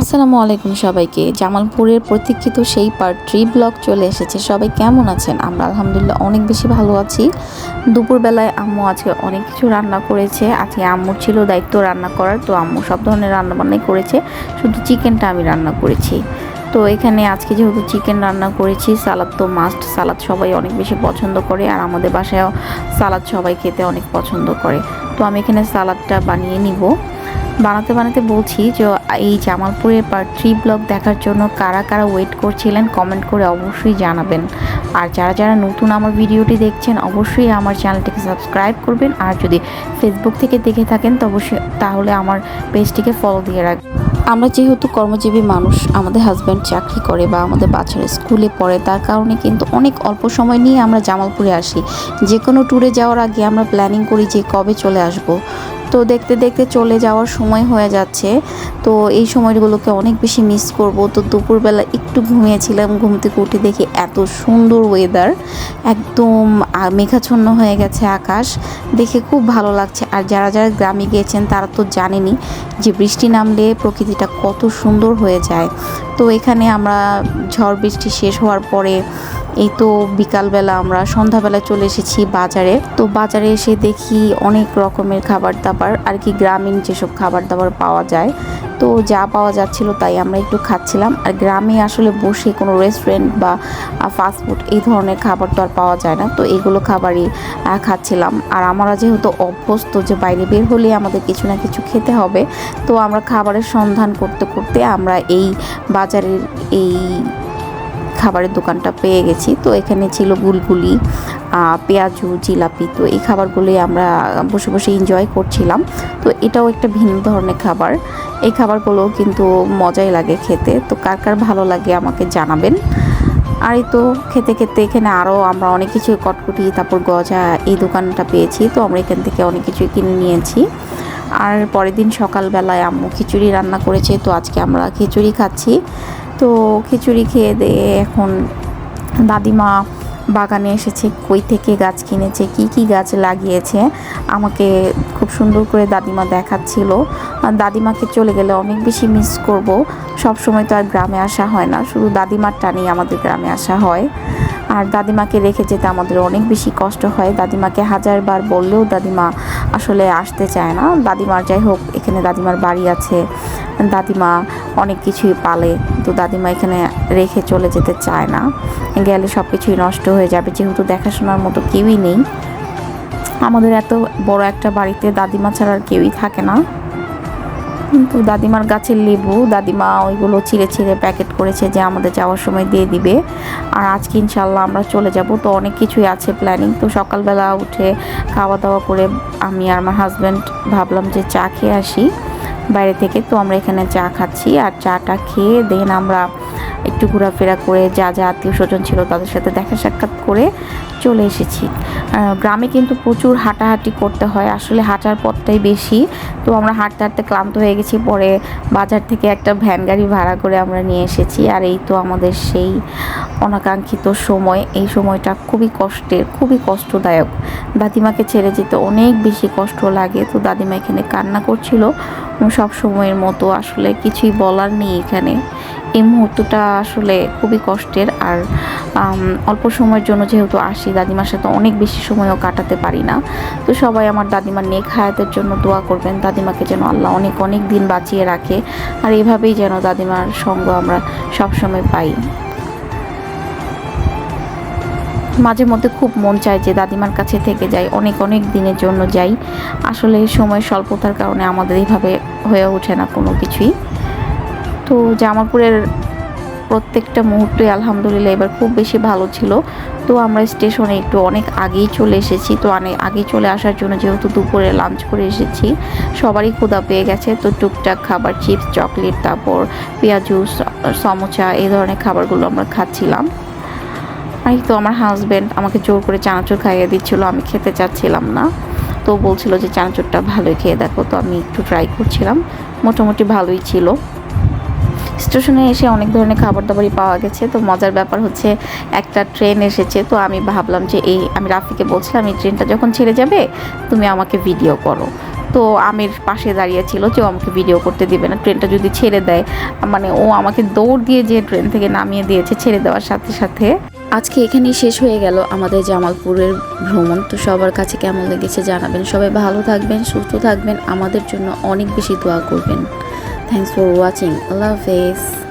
আসসালামু আলাইকুম সবাইকে। জামালপুরের প্রতীক্ষিত সেই পার্ট থ্রি ব্লগ চলে এসেছে। সবাই কেমন আছেন? আমরা আলহামদুলিল্লাহ অনেক বেশি ভালো আছি। দুপুরবেলায় আম্মু আজকে অনেক কিছু রান্না করেছে। আজকে আম্মুর ছিল দায়িত্ব রান্না করার, তো আম্মু সব ধরনের রান্না বান্নাই করেছে। শুধু চিকেনটা আমি রান্না করেছি। তো এখানে আজকে যেহেতু চিকেন রান্না করেছি, সালাদ তো মাস্ট সালাদ সবাই অনেক বেশি পছন্দ করে আর আমাদের বাসায়ও সালাদ সবাই খেতে অনেক পছন্দ করে। তো আমি এখানে সালাদটা বানিয়ে নিব। বানাতে বানাতে বলছি যে, এই জামালপুরের পার্ট থ্রি ব্লগ দেখার জন্য কারা কারা ওয়েট করছিলেন কমেন্ট করে অবশ্যই জানাবেন। আর যারা যারা নতুন আমার ভিডিওটি দেখছেন, অবশ্যই আমার চ্যানেলটিকে সাবস্ক্রাইব করবেন। আর যদি ফেসবুক থেকে দেখে থাকেন, তো অবশ্যই তাহলে আমার পেজটিকে ফলো দিয়ে রাখবেন আমরা যেহেতু কর্মজীবী মানুষ, আমাদের হাজব্যান্ড চাকরি করে বা আমাদের বাচ্চারা স্কুলে পড়ে, তার কারণে কিন্তু অনেক অল্প সময় নিয়ে আমরা জামালপুরে আসি। যে কোনো ট্যুরে যাওয়ার আগে আমরা প্ল্যানিং করি যে কবে চলে আসব। তো দেখতে দেখতে চলে যাওয়ার সময় হয়ে যাচ্ছে। তো এই সময়গুলোকে অনেক বেশি মিস করব। তো দুপুরবেলা একটু ঘুমিয়েছিলাম, ঘুম থেকে উঠে দেখি এত সুন্দর ওয়েদার একদম মেঘাচ্ছন্ন হয়ে গেছে আকাশ। দেখে খুব ভালো লাগছে। আর যারা যারা গ্রামে গিয়েছেন তারা তো জানেনি যে বৃষ্টি নামলে প্রকৃতিটা কত সুন্দর হয়ে যায়। তো এখানে আমরা ঝড় বৃষ্টি শেষ হওয়ার পরে এই তো বিকালবেলা আমরা সন্ধ্যাবেলা চলে এসেছি বাজারে। তো বাজারে এসে দেখি অনেক রকমের খাবার দাবার আর কি গ্রামীণ যেসব খাবার দাবার পাওয়া যায়। তো যা পাওয়া যাচ্ছিল তাই আমরা একটু খাচ্ছিলাম। আর গ্রামে আসলে বসে কোনো রেস্টুরেন্ট বা ফাস্টফুড এই ধরনের খাবার তো আর পাওয়া যায় না। তো এইগুলো খাবারই খাচ্ছিলাম। আর আমরা যেহেতু অভ্যস্ত যে বাইরে বের হলে আমাদের কিছু না কিছু খেতে হবে, তো আমরা খাবারের সন্ধান করতে করতে আমরা এই বাজারের এই খাবারের দোকানটা পেয়ে গেছি। তো এখানে ছিল গুলগুলি পেঁয়াজু, জিলাপি। তো এই খাবারগুলি আমরা বসে বসে এনজয় করছিলাম। তো এটাও একটা ভিন্ন ধরনের খাবার। এই খাবারগুলো কিন্তু মজাই লাগে খেতে। তো কার কার ভালো লাগে আমাকে জানাবেন। আর এই তো খেতে খেতে এখানে আরও আমরা অনেক কিছু কটকুটি, তারপর গজা এই দোকানটা পেয়েছি। তো আমরা এখান থেকে অনেক কিছু কিনে নিয়েছি। আর পরের দিন সকালবেলায় আম্মু খিচুড়ি রান্না করেছে। তো আজকে আমরা খিচুড়ি খাচ্ছি। তো খিচুড়ি খেয়ে দিয়ে এখন দাদিমা বাগানে এসেছে, কই থেকে গাছ কিনেছে, কি কি গাছ লাগিয়েছে, আমাকে খুব সুন্দর করে দাদিমা দেখাচ্ছিল। দাদিমাকে চলে গেলে অনেক বেশি মিস করব। সব সময় তো আর গ্রামে আসা হয় না, শুধু দাদিমার টানেই আমাদের গ্রামে আসা হয়। আর দাদিমাকে রেখে যেতে আমাদের অনেক বেশি কষ্ট হয়। দাদিমাকে হাজারবার বললেও দাদিমা আসলে আসতে চায় না। দাদিমার যাই হোক, এখানে দাদিমার বাড়ি আছে। দাদিমা অনেক কিছুই পালে, তো দাদিমা এখানে রেখে চলে যেতে চায় না। গেলে সব কিছুই নষ্ট হয়ে যাবে। যেহেতু দেখাশোনার মতো কেউই নেই। আমাদের এত বড় একটা বাড়িতে দাদিমা ছাড়া আর কেউই থাকে না। কিন্তু দাদিমার গাছের লেবু, দাদিমা ওইগুলো ছিঁড়ে ছিঁড়ে প্যাকেট করেছে যে আমাদের যাওয়ার সময় দিয়ে দিবে। আর আজকে ইনশাল্লাহ আমরা চলে যাব। তো অনেক কিছুই আছে প্ল্যানিং তো সকালবেলা উঠে খাওয়া দাওয়া করে আমি আর আমার হাজব্যান্ড ভাবলাম যে চা খেয়ে আসি বাইরে থেকে। তো আমরা এখানে চা খাচ্ছি আর চাটা খেয়ে দেন আমরা একটু ঘোরাফেরা করে যা যা আত্মীয় স্বজন ছিল তাদের সাথে দেখা সাক্ষাৎ করে চলে এসেছি। গ্রামে কিন্তু প্রচুর হাঁটাহাঁটি করতে হয়। আসলে হাঁটার পথটাই বেশি। তো আমরা হাঁটতে হাঁটতে ক্লান্ত হয়ে গেছি। পরে বাজার থেকে একটা ভ্যান গাড়ি ভাড়া করে আমরা নিয়ে এসেছি। আর এই তো আমাদের সেই অনাকাঙ্ক্ষিত সময়। এই সময়টা খুবই কষ্টের, খুবই কষ্টদায়ক। দাদিমাকে ছেড়ে যেতে অনেক বেশি কষ্ট লাগে। তো দাদিমা এখানে কান্না করছিল। সব সময়ের মতো আসলে কিছুই বলার নেই এখানে। এই মুহূর্তটা আসলে খুবই কষ্টের আর অল্প সময়ের জন্য যেহেতু আসি, দাদিমার সাথে অনেক বেশি সময়ও কাটাতে পারি না। তো সবাই আমার দাদিমার নেক হায়াতের জন্য দোয়া করবেন, দাদিমাকে যেন আল্লাহ অনেক অনেক দিন বাঁচিয়ে রাখে। আর এভাবেই যেন দাদিমার সঙ্গ আমরা সবসময় পাই। মাঝে মধ্যে খুব মন চায় যে দাদিমার কাছে থেকে যাই, অনেক অনেক দিনের জন্য যাই। আসলে সময় স্বল্পতার কারণে আমাদের এইভাবে হয়ে ওঠে না কোনো কিছুই। তো জামালপুরের প্রত্যেকটা মুহূর্তে আলহামদুলিল্লাহ এবার খুব বেশি ভালো ছিল। তো আমরা স্টেশনে একটু অনেক আগেই চলে এসেছি। তো অনেক আগে চলে আসার জন্য যেহেতু দুপুরে লাঞ্চ করে এসেছি, সবারই ক্ষুধা পেয়ে গেছে। তো টুকটাক খাবার চিপস চকলেট তারপর পেঁয়াজু সমোচা এই ধরনের খাবারগুলো আমরা খাচ্ছিলাম। আর তো আমার হাজব্যান্ড আমাকে জোর করে চানাচুর খাইয়ে দিচ্ছিল, আমি খেতে চাচ্ছিলাম না। তো বলছিল যে চানাচুরটা ভালোই খেয়ে দেখো। তো আমি একটু ট্রাই করছিলাম। মোটামুটি ভালোই ছিল। স্টেশনে এসে অনেক ধরনের খাবার দাবারই পাওয়া গেছে। তো মজার ব্যাপার হচ্ছে একটা ট্রেন এসেছে, তো আমি ভাবলাম যে এই আমি রাফিকে বলছিলাম, এই ট্রেনটা যখন ছেড়ে যাবে, তুমি আমাকে ভিডিও করো। তো আমের পাশে দাঁড়িয়ে ছিল যে ও আমাকে ভিডিও করতে দিবে না, ট্রেনটা যদি ছেড়ে দেয় মানে ও আমাকে দৌড় দিয়ে যে ট্রেন থেকে নামিয়ে দিয়েছে ছেড়ে দেওয়ার সাথে সাথে। আজকে এখানেই শেষ হয়ে গেল আমাদের জামালপুরের ভ্রমণ। তো সবার কাছে কেমন লেগেছে জানাবেন। সবাই ভালো থাকবেন, সুস্থ থাকবেন। আমাদের জন্য অনেক বেশি দোয়া করবেন। Thanks for watching. Love is.